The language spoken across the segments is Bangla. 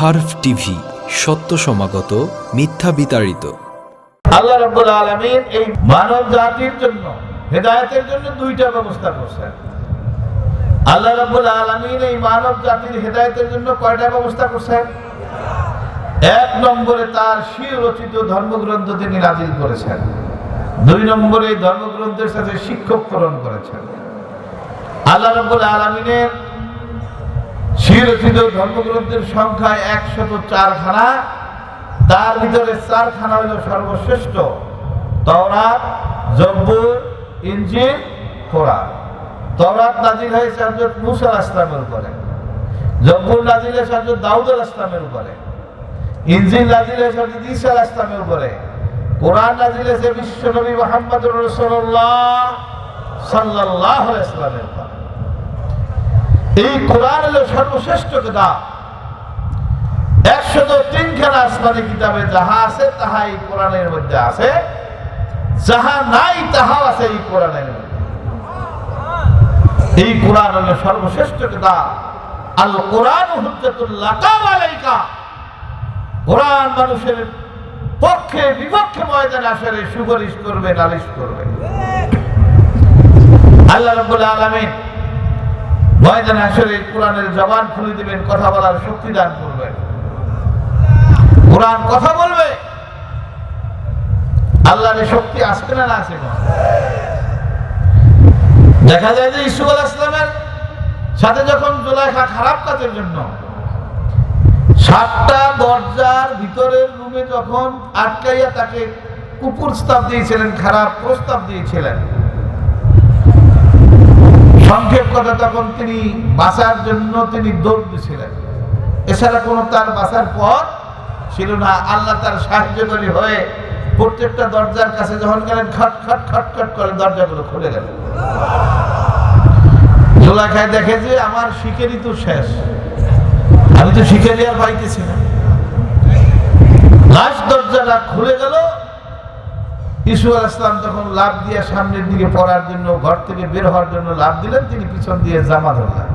হার্ফ টিভি, সত্য সমাগত, মিথ্যা বিতাড়িত। আল্লাহ রাব্বুল আলামিন এই মানব জাতির জন্য, হেদায়েতের জন্য দুইটা ব্যবস্থা করছেন। আল্লাহ রাব্বুল আলামিন এই মানব জাতির হেদায়েতের জন্য কয়টা ব্যবস্থা করছেন? এক নম্বরে তার শির রচিত ধর্মগ্রন্থ তিনি নাজিল করেছেন। দুই নম্বরে ধর্মগ্রন্থের সাথে শিক্ষক প্রেরণ করেছেন। আল্লাহ রাব্বুল আলামিনের শির রচিত ধর্মগ্রন্থের সংখ্যা একশত চারখানা তার ভিতরে চারখানা হইল সর্বশ্রেষ্ঠ। তওরাত, জব্বুর ইঞ্জিন কোরআন। তওরাত নাজিল হয়েছে হযরত মুসা আলাইহিস সালামের উপরে। জব্বুর নাজিল হয়েছে হযরত দাউদ আলাইহিস সালামের উপরে। ইঞ্জিন নাজিল হয়েছে হযরত ঈসা আলাইহিস সালামের উপরে। কোরআন নাজিল হয়েছে বিশ্বনবী মুহাম্মদুর রাসূলুল্লাহ সাল্লাল্লাহু আলাইহি সাল্লামের উপরে। এই কোরআন হলো সর্বশ্রেষ্ঠ কিতাব। একশত তিনখানা আসমানি কিতাবে যাহা আছে, তাহা এই কোরআনের মধ্যে আছে। যাহা নাই, তাহাও আছে এই কোরআনের মধ্যে। এই কোরআন হলো সর্বশ্রেষ্ঠ কিতাব। আল কোরআন আলাইকা। কোরআন মানুষের পক্ষে বিপক্ষে ময়দানে আসলে সুপারিশ করবে, নালিশ করবে। আল্লাহ রাব্বুল আলামিন ময়দানে আসলে কোরআনের জবান খুলে দিবেন, কথা বলার শক্তি দান করবেন কোরআন কথা বলবে আল্লাহর শক্তি আসবে না আসে? দেখা যায় যে ইসুফ আল ইসলামের সাথে যখন জোলাইখা খারাপ কাজের জন্য, সাতটা দরজার ভিতরের রুমে যখন আটকাইয়া তাকে কুকুর স্তাব দিয়েছিলেন, খারাপ প্রস্তাব দিয়েছিলেন সংক্ষেপ কথা তখন তিনি বাঁচার জন্য তিনি দৌড় দিয়েছিলেন এছাড়া কোনো তার বাঁচার পথ ছিল না। আল্লাহ তার সাহায্যকারী হয়ে প্রত্যেকটা দরজার কাছে যখন গেলেন, খট খট খট খট করে দরজাগুলো খুলে গেল জোলাখায় দেখে যে আমার শিখেরই তো শেষ। আমি তো শিখেরই আর পাইতেছি না। লাস্ট দরজাটা খুলে গেল লাভ দিয়ে সামনের দিকে পড়ার জন্য, ঘর থেকে বের হওয়ার জন্য লাভ দিলেন, তিনি পিছন দিয়ে জামা ধরলেন।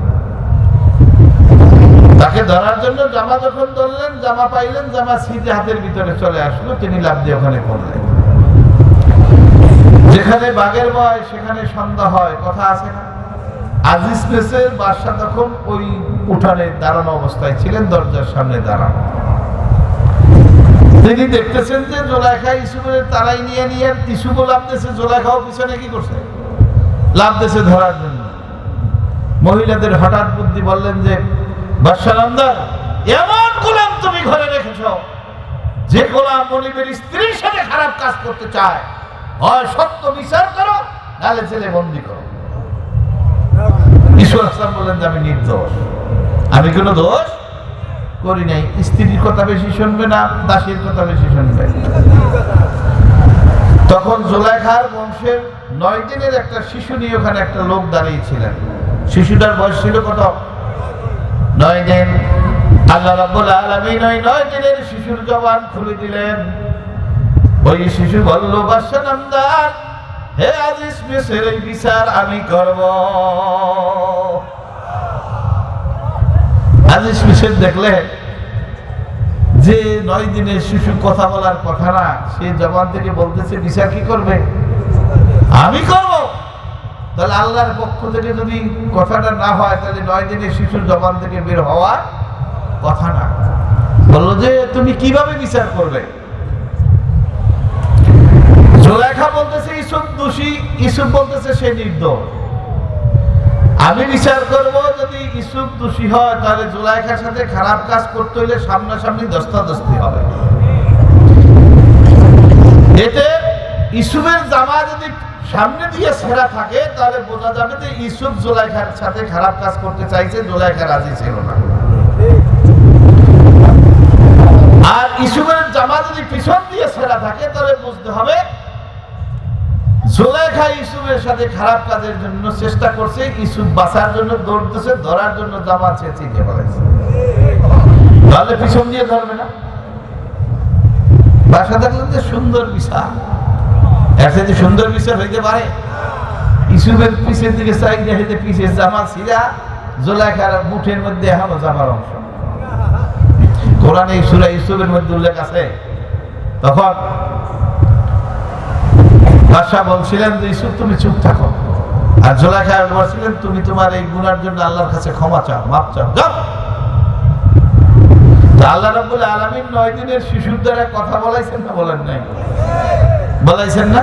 তাকে ধরার জন্য জামা যখন ধরলেন, জামা পাইলেন, জামা হাতের ভিতরে চলে আসলো, তিনি লাভ দিয়ে ওখানে পড়লেন। যেখানে বাঘের ভয়, সেখানে সন্ধ্যা হয়, কথা আছে না। আজিজ প্রেসের বাদশাহ তখন ওই উঠানে দাঁড়ানো অবস্থায় ছিলেন, দরজার সামনে দাঁড়ানো। তিনি দেখতেছেন যে জোলাইখা ইসুফের তারাই নিয়ে নিয়ে ইসুফও লাভ দিয়েছে, জোলাইখাও পিছনে কি করছে? লাভ দিয়েছে ধরার জন্য। মহিলাদের হঠাৎ বুদ্ধি বললেন যে বাদশাহ এমন গোলাম তুমি ঘরে রেখেছ, যে গোলাম মনিবের স্ত্রীর সাথে খারাপ কাজ করতে চায়। হয় সত্য বিচার করো, নালে ছেলে বন্দি করো। ঈশ্বর আসলাম বললেন যে, আমি নির্দোষ। আমি কোনো দোষ? করি নাই। স্ত্রীর কথা বেশি শুনবে না, দাসীর কথা বেশি শুনবে। তখন জোলাইখার বংশের নয় দিনের একটা শিশু নিয়ে ওখানে একটা লোক দাঁড়িয়েছিলেন। শিশুটার বয়স ছিল কত? নয় দিন। আল্লাহ রাব্বুল আলামিন ওই নয় দিনের শিশুর জবান খুলে দিলেন। ওই শিশু বলল নামদার হে আজিজ মেসের এই বিচার আমি করব। আজিজ মিসের দেখলে যে নয় দিনের শিশু কথা বলার কথা না, সে জবান থেকে বলতেছে, বিচার কি করবে? আমি করব। তাহলে আল্লাহর পক্ষ থেকে যদি কথাটা না হয়, তাহলে নয় দিনের শিশুর জবান থেকে বের হওয়ার কথা না। বলল যে, তুমি কীভাবে বিচার করবে? জোলেখা বলতেছে, ইসুফ দোষী, ইসুফ বলতেছে, সে নির্দোষ। আমি বিচার করব ইসুফ দোষী হয়, তাহলে জোলাইখার সাথে খারাপ কাজ করতে হলে সামনাসামনি দস্তাদস্তি হবে। এতে ইসুফের জামা যদি সামনে দিয়ে ছেঁড়া থাকে, তাহলে বোঝা যাবে যে ইসুফ জোলাইখার সাথে খারাপ কাজ করতে চাইছে জোলাইখা রাজি ছিল না। সাথে খারাপ কাজের জন্য চেষ্টা করছে ইসুফ বাঁচার জন্য দৌড়তেছে, ধরার জন্য জামা ফেলেছে তাহলে পিছন দিয়ে ধরবে না? বাসা দেখলেন যে সুন্দর বিচার এর সুন্দর বিচার হইতে পারে। ইসুফের পিছের দিকে চাই দেখে পিছের জামা ছিঁড়া জোলেখার মুঠের মধ্যে এখনও জামার অংশ। কোরআনে সূরা ইউসুফের মধ্যে উল্লেখ আছে, তখন বাদশাহ বলছিলেন যে, ইসুফ, তুমি চুপ থাকো। আর জোলাখা বলছিলেন, তুমি তোমার এই গুণার জন্য আল্লাহর কাছে ক্ষমা চাও মাপ চাও। যাও। আল্লাহ রবুল আলমিন নয় দিনের শিশুর দ্বারা কথা বলাইছেন না বলেন নাই? বলাইছেন না?